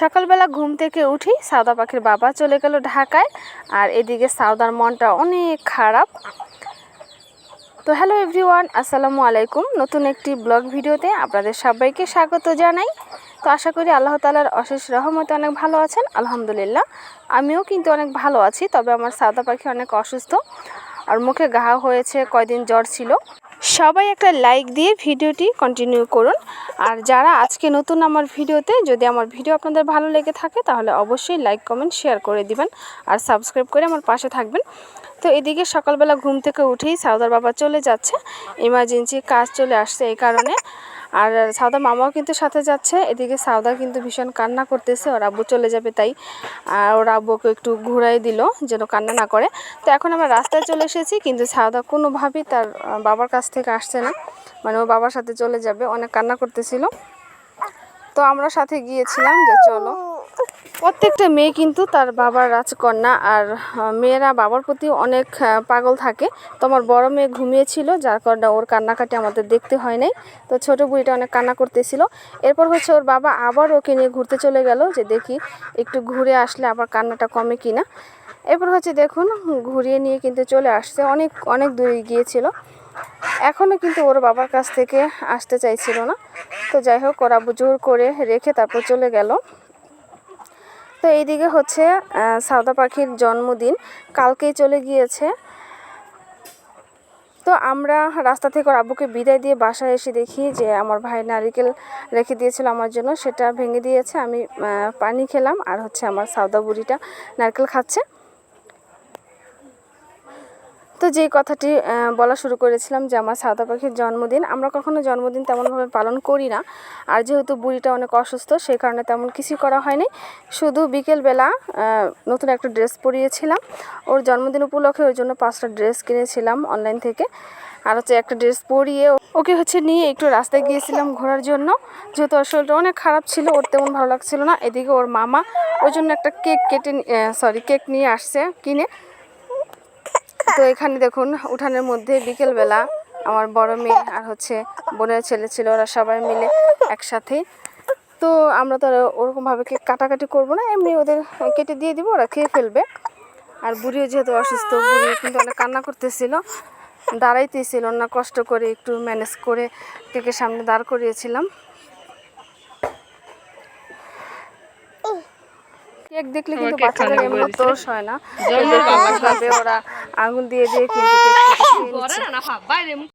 সকালবেলা ঘুম থেকে উঠি সাউদা পাখির বাবা চলে গেল ঢাকায়, আর এদিকে সাউদার মনটা অনেক খারাপ। তো হ্যালো এভরিওয়ান, আসসালামু আলাইকুম। নতুন একটি ব্লগ ভিডিওতে আপনাদের সবাইকে স্বাগত জানাই। তো আশা করি আল্লাহ তালার অশেষ রহমতে অনেক ভালো আছেন, আলহামদুলিল্লাহ। আমিও কিন্তু অনেক ভালো আছি, তবে আমার সাদা পাখি অনেক অসুস্থ, আর মুখে ঘা হয়েছে, কয়দিন জ্বর ছিল। সবাই একটা লাইক দিয়ে ভিডিওটি কন্টিনিউ করুন। আর যারা আজকে নতুন আমার ভিডিওতে, যদি আমার ভিডিও আপনাদের ভালো লেগে থাকে, তাহলে অবশ্যই লাইক, কমেন্ট শেয়ার করে দিবেন আর সাবস্ক্রাইব করে আমার পাশে থাকবেন। তো এদিকে সকালবেলা ঘুম থেকে উঠেই সাউদার বাবা চলে যাচ্ছে। ইমার্জেন্সি কাজ চলে আসছে এই কারণে। আর সাউদা মামাও কিন্তু সাথে যাচ্ছে। এদিকে সাউদা কিন্তু ভীষণ কান্না করতেছে, ওর আব্বু চলে যাবে তাই। আর ওর আব্বুকে একটু ঘুরাই দিল, যেন কান্না না করে। তো এখন আমরা রাস্তায় চলে এসেছি, কিন্তু সাউদা কোনোভাবেই তার বাবার কাছ থেকে আসছে না। মানে ও বাবার সাথে চলে যাবে, অনেক কান্না করতেছিল। তো আমরা সাথে গিয়েছিলাম যে চলো। প্রত্যেকটা মেয়ে কিন্তু তার বাবার রাজকন্যা আর মেয়েরা বাবার প্রতি অনেক পাগল থাকে। তো আমার বড় মেয়ে ঘুমিয়েছিল, যার কারণে ওর কান্নাকাটি আমাদের দেখতে হয় নাই। তো ছোটো বুড়িটা অনেক কান্না করতেছিল। এরপর হচ্ছে ওর বাবা আবার ওকে নিয়ে ঘুরতে চলে গেল যে দেখি একটু ঘুরে আসলে আবার কান্নাটা কমে কিনা। এরপর হচ্ছে দেখুন, ঘুরিয়ে নিয়ে কিন্তু চলে আসছে। অনেক অনেক দূরে গিয়েছিল। এখনও কিন্তু ওর বাবার কাছ থেকে আসতে চাইছিল না। তো যাই হোক, ওরা জোর করে রেখে তারপর চলে গেল। তো এইদিকে হচ্ছে সাউদা পাখির জন্মদিন। কালকেই চলে গিয়েছে। তো আমরা রাস্তা থেকে আব্বুকে বিদায় দিয়ে বাসায় এসে দেখি যে আমার ভাই নারিকেল রেখে দিয়েছিল আমার জন্য। সেটা ভেঙে দিয়েছে। আমি পানি খেলাম আর হচ্ছে আমার সাউদা বুড়িটা নারকেল খাচ্ছে। তো যেই কথাটি বলা শুরু করেছিলাম যে আমার সাদা পাখির জন্মদিন, আমরা কখনো জন্মদিন তেমনভাবে পালন করি না। আর যেহেতু বুড়িটা অনেক অসুস্থ, সেই কারণে তেমন কিছুই করা হয়নি। শুধু বিকেলবেলা নতুন একটা ড্রেস পরিয়েছিলাম। ওর জন্মদিন উপলক্ষে ওর জন্য পাঁচটা ড্রেস কিনেছিলাম অনলাইন থেকে। আর হচ্ছে একটা ড্রেস পরিয়ে ওকে হচ্ছে নিয়ে একটু রাস্তায় গিয়েছিলাম ঘোরার জন্য। যেহেতু শরীরটা অনেক খারাপ ছিল, ওর তেমন ভালো লাগছিল না। এদিকে ওর মামা ওর জন্য একটা কেক কেটে সরি কেক নিয়ে আসছে, কিনে। তো এখানে দেখুন, উঠানের মধ্যে বিকেলবেলা আমার বড় মেয়ে আর হচ্ছে বোনের ছেলে ছিল, ওরা সবাই মিলে একসাথে। তো আমরা তো আর ওরকমভাবে কেক কাটাকাটি করব না, এমনি ওদের কেটে দিয়ে দিব, ওরা খেয়ে ফেলবে। আর বুড়িও যেহেতু অসুস্থ, বুড়ি কিন্তু অনেক কান্না করতেছিল, দাঁড়াইতেছিল না, কষ্ট করে একটু ম্যানেজ করে কেকের সামনে দাঁড় করিয়েছিলাম। কেক দেখলে কিন্তু বাচ্চাদের এমন তোষ হয় না। ওরা আঙুল দিয়ে দিয়ে কিন্তু